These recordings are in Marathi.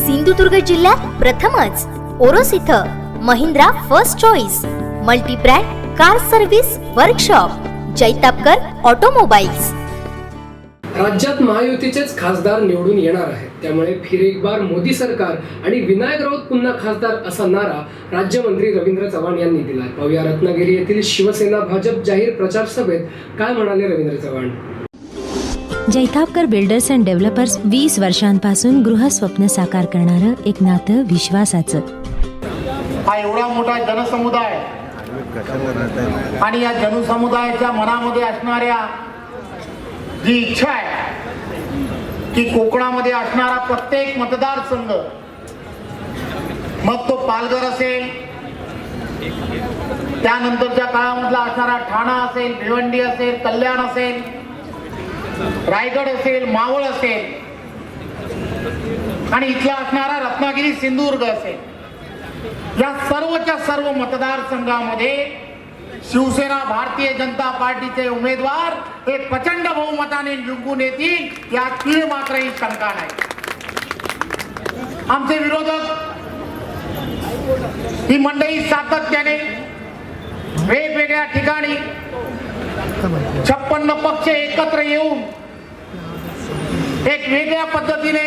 सिंधुदुर्ग जिल्ह्यात प्रथमच ओरोस इथं Mahindra first choice multibrand car service workshop Jaitapkar automobiles. राज्यात महायुतीचेच खासदार निवडून येणार आहेत. त्यामुळे फिर एक बार मोदी सरकार आणि विनायक राऊत पुन्हा खासदार असा नारा राज्यमंत्री रवींद्र चव्हाण यांनी दिला पाहूया रत्नागिरी येथील शिवसेना भाजप जाहीर प्रचार सभेत काय म्हणाले Ravindra Chavan? Jaitapkar builders and developers वीस वर्षांपासून गृहस्वप्न साकार करणारं एक नातं विश्वासाचं. हा एवढा मोठा जनसमुदाय आणि या जनसमुदायाच्या मनामध्ये असणाऱ्या जी इच्छा आहे की कोकणामध्ये असणारा प्रत्येक मतदारसंघ मग तो पालघर असेल त्यानंतरच्या काळामधला असणारा ठाणा असेल भिवंडी असेल कल्याण असेल रायगड असेल मावळ असेल आणि इथला असणारा रत्नागिरी सिंधुदुर्ग असेल. या सर्वच्या सर्व मतदारसंघामध्ये शिवसेना भारतीय जनता पार्टीचे उमेदवार हे प्रचंड बहुमताने जिंकून येतील यात तीळ मात्रही शंका नाही. आमचे विरोधक ही मंडळी सातत्याने वेगवेगळ्या ठिकाणी छप्पन्न पक्ष एकत्र येऊन एक वेगळ्या पद्धतीने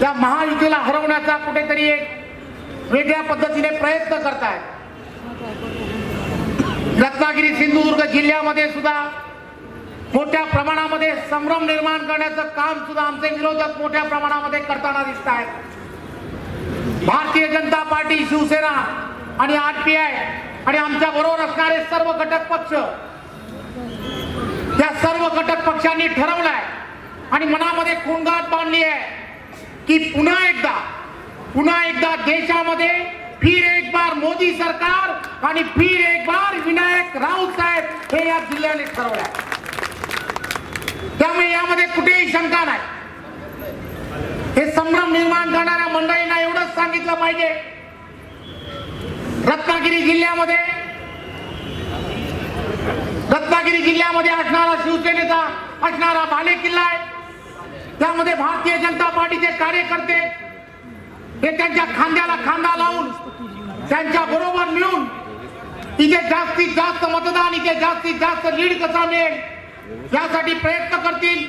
त्या महायुतीला हरवण्याचा कुठेतरी एक वेगळ्या पद्धतीने प्रयत्न करतायत. रत्नागिरी सिंधुदुर्ग जिल्ह्यामध्ये सुद्धा मोठ्या प्रमाणामध्ये संभ्रम निर्माण करण्याचं काम सुद्धा आमचे विरोधक मोठ्या प्रमाणामध्ये करताना दिसत आहेत भारतीय जनता पार्टी शिवसेना आणि आरपीआय आणि आमच्या बरोबर असणारे सर्व घटक पक्ष या सर्व घटक पक्षांनी ठरवलंय. आणि मनामध्ये खूणगाठ बांधली आहे की पुन्हा एकदा पुन्हा एकदा देशामध्ये फिर एक बार मोदी सरकार आणि फिर एक बार विनायक राऊत साहेब हे या जिल्ह्याने ठरवलंय. त्यामुळे यामध्ये कुठेही शंका नाही. हे संभ्रम निर्माण करणाऱ्या मंडळींना एवढंच सांगितलं पाहिजे. रत्नागिरी जिल्ह्यामध्ये रत्नागिरी जिल्ह्यामध्ये असणारा शिवसेनेचा असणारा बालेकिल्ला आहे. त्यामध्ये भारतीय जनता पार्टीचे कार्यकर्ते हे त्यांच्या खांद्याला खांदा लावून त्यांच्या बरोबर मिळून इथे जास्तीत जास्त मतदान इथे जास्तीत जास्त लीड कसा मिळेल यासाठी प्रयत्न करतील.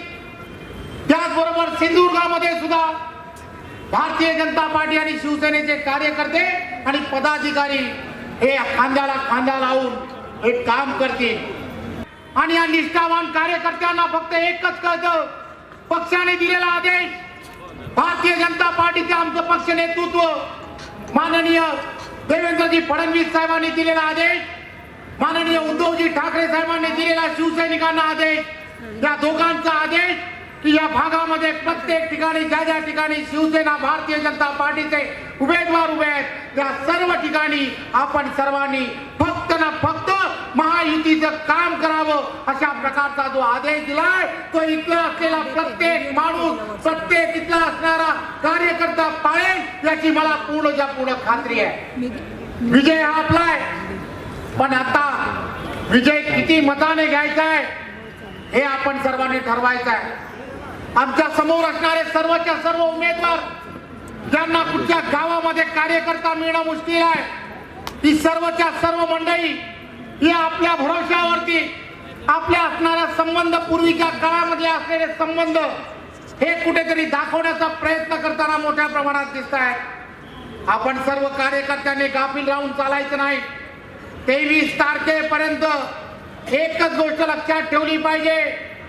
त्याचबरोबर सिंधुदुर्गामध्ये सुद्धा भारतीय जनता पार्टी आणि शिवसेनेचे कार्यकर्ते आणि पदाधिकारी हे खांद्याला खांदा लावून हे काम करतील. आणि या निष्ठावान कार्यकर्त्यांना फक्त एकच कळतं. पक्षाने दिलेला आदेश भारतीय जनता पार्टीचे आमचं पक्ष नेतृत्व माननीय देवेंद्रजी फडणवीस साहेबांनी दिलेला आदेश माननीय उद्धवजी ठाकरे साहेबांनी दिलेला शिवसैनिकांना आदेश या दोघांचा आदेश की या भागामध्ये प्रत्येक ठिकाणी ज्या ज्या ठिकाणी शिवसेना भारतीय जनता पार्टीचे उमेदवार उभे आहेत त्या सर्व ठिकाणी आपण सर्वांनी फक्त ना फक्त महायुतीचं काम करावं अशा प्रकारचा जो आदेश दिलाय तो इथला असलेला प्रत्येक माणूस प्रत्येक इथला असणारा कार्यकर्ता पाळेल याची मला पूर्णच्या पूर्ण खात्री आहे. विजय हा आपला आहे. पण आता विजय किती मताने घ्यायचा आहे हे आपण सर्वांनी ठरवायचं आहे. आमच्यासमोर असणारे सर्वच्या सर्व उमेदवार ज्यांना कुठच्या गावामध्ये कार्यकर्ता मिळणं मुश्किल आहे ही सर्वच्या सर्व मंडळी ही आपल्या भरोशावरती आपल्या असणाऱ्या संबंध पूर्वीच्या काळामध्ये असलेले संबंध हे कुठेतरी दाखवण्याचा प्रयत्न करताना मोठ्या प्रमाणात दिसत आहे आपण सर्व कार्यकर्त्यांनी गाफील राहून चालायचं नाही. तेवीस तारखेपर्यंत एकच गोष्ट लक्षात ठेवली पाहिजे.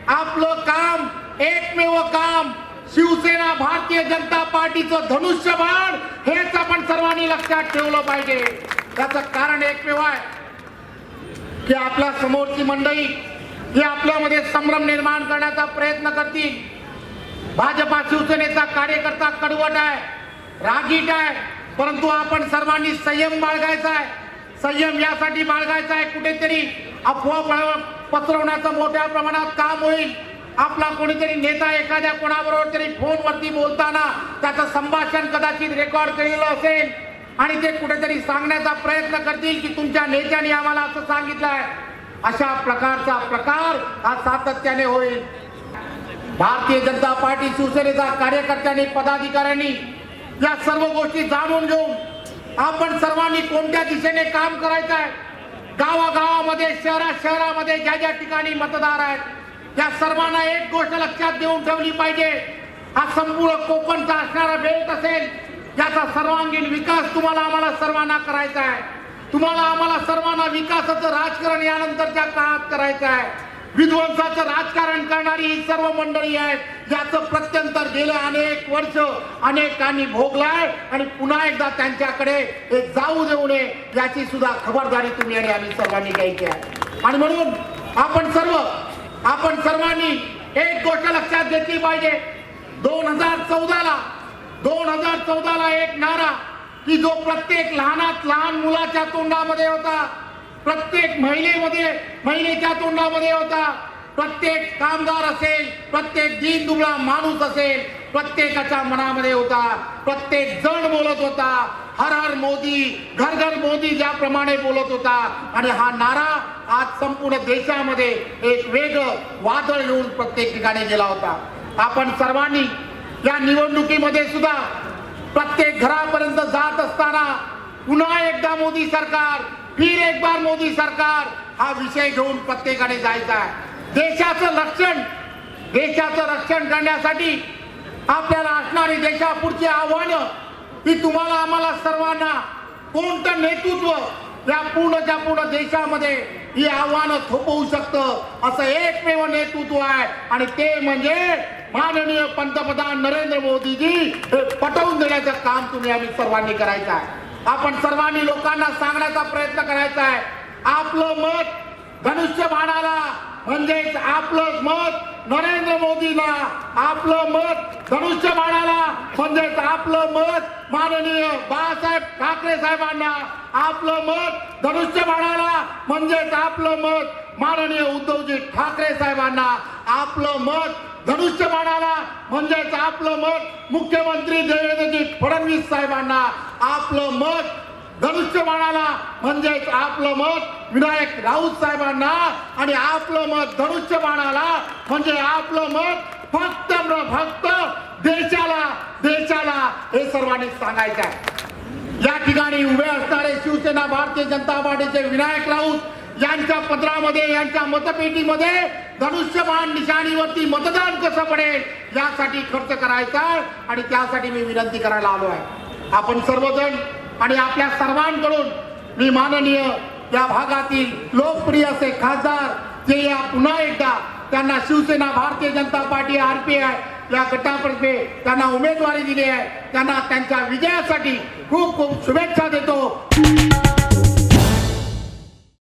आपलं काम एकमेव काम शिवसेना भारतीय जनता पार्टीचं धनुष्यबाण हेच आपण सर्वांनी लक्षात ठेवलं पाहिजे. त्याचं कारण एकमेव आहे. की आपल्या समोरची मंडळी ही आपल्यामध्ये संभ्रम निर्माण करण्याचा प्रयत्न करतील. भाजपा शिवसेनेचा कार्यकर्ता कडवट आहे रागीट आहे परंतु आपण सर्वांनी संयम बाळगायचा आहे. संयम यासाठी बाळगायचा आहे कुठेतरी अफवा पसरवण्याचं मोठ्या प्रमाणात काम होईल. आपला कोणीतरी नेता एखाद्या कोणाबरोबर तरी फोनवरती बोलताना त्याचं संभाषण कदाचित रेकॉर्ड केलेलं असेल. आणि ते कुठेतरी सांगण्याचा प्रयत्न करतील की तुमच्या नेत्याने आम्हाला असं सांगितलं आहे अशा प्रकारचा प्रकार हा सातत्याने होईल. भारतीय जनता पार्टी शिवसेनेचा कार्यकर्त्यांनी पदाधिकाऱ्यांनी या सर्व गोष्टी जाणून घेऊन आपण सर्वांनी कोणत्या दिशेने काम करायचं आहे गावागावामध्ये शहरा शहरामध्ये ज्या ज्या ठिकाणी मतदार आहेत त्या सर्वांना एक गोष्ट लक्षात देऊन ठेवली पाहिजे. हा संपूर्ण कोकणचा असणारा बेल्ट असेल याचा सर्वांगीण विकास तुम्हाला आम्हाला सर्वांना करायचा आहे. तुम्हाला आम्हाला सर्वांना विकासाचं राजकारण यानंतरच्या काळात करायचं आहे. विध्वंसाचं राजकारण करणारी ही सर्व मंडळी आहेत याचं प्रत्यंतर गेले अनेक वर्ष अनेकांनी भोगलाय आणि पुन्हा एकदा त्यांच्याकडे हे जाऊ देऊ नये याची सुद्धा खबरदारी तुम्ही आणि आम्ही सर्वांनी घ्यायची आहे. आणि म्हणून आपण सर्व आपण सर्वांनी एक गोष्ट लक्षात घेतली पाहिजे. दोन हजार चौदाला दोन हजार चौदाला एक नारा की जो प्रत्येक लहानात लहान मुलाच्या तोंडामध्ये होता प्रत्येक महिलेमध्ये महिलेच्या तोंडामध्ये होता प्रत्येक कामगार असेल प्रत्येक दीन दुबळा माणूस असेल प्रत्येकाच्या मनामध्ये होता प्रत्येक जण बोलत होता हर हर मोदी घर घर मोदी ज्याप्रमाणे बोलत होता. आणि हा नारा आज संपूर्ण देशामध्ये एक वेगळं वादळ येऊन प्रत्येक ठिकाणी गेला होता. आपण सर्वांनी या निवडणुकीमध्ये सुद्धा प्रत्येक घरापर्यंत जात असताना पुन्हा एकदा मोदी सरकार फिर एक बार मोदी सरकार हा विषय घेऊन प्रत्येकाने जायचा आहे. देशाचं रक्षण देशाचं रक्षण करण्यासाठी आपल्याला असणारी देशापुढची आव्हानं ही तुम्हाला आम्हाला सर्वांना कोणतं नेतृत्व या पूर्णच्या पूर्ण देशामध्ये ही आव्हानं थोपवू शकतं असं एकमेव नेतृत्व आहे. आणि ते म्हणजे माननीय पंतप्रधान नरेंद्र मोदीजी हे पटवून देण्याचं काम तुम्ही आम्ही सर्वांनी करायचं आहे. आपण सर्वांनी लोकांना सांगण्याचा प्रयत्न करायचा आहे. आपलं मत धनुष्य बाणाला म्हणजेच आपलं मत नरेंद्र मोदीला आपलं मत धनुष्य बाणाला म्हणजेच आपलं मत माननीय बाळासाहेब ठाकरे साहेबांना आपलं मत धनुष्य बाणाला म्हणजेच आपलं मत माननीय उद्धवजी ठाकरे साहेबांना आपलं मत धनुष्य बाणाला म्हणजेच आपलं मत मुख्यमंत्री देवेंद्रजी फडणवीस साहेबांना. आपलं मत धनुष्य बाणाला म्हणजेच आपलं मत विनायक राऊत साहेबांना. आणि आपलं मत धनुष्य बाणाला म्हणजे आपलं मत फक्त न फक्त देशाला देशाला हे सर्वांनी सांगायचं आहे. या ठिकाणी उभे असणारे शिवसेना भारतीय जनता पार्टीचे विनायक राऊत यांच्या पत्रामध्ये यांच्या मतपेटीमध्ये धनुष्यबाण निशाणीवरती मतदान कसं पडेल यासाठी खर्च करायचा आणि त्यासाठी मी विनंती करायला आलो आहे आपण सर्वजण आणि आपल्या सर्वांकडून मी माननीय या भागातील लोकप्रिय असे खासदार जे या पुन्हा एकदा त्यांना शिवसेना भारतीय जनता पार्टी आरपीआय या गटातर्फे त्यांना उमेदवारी दिली आहे. त्यांना त्यांच्या विजयासाठी खूप खूप शुभेच्छा देतो.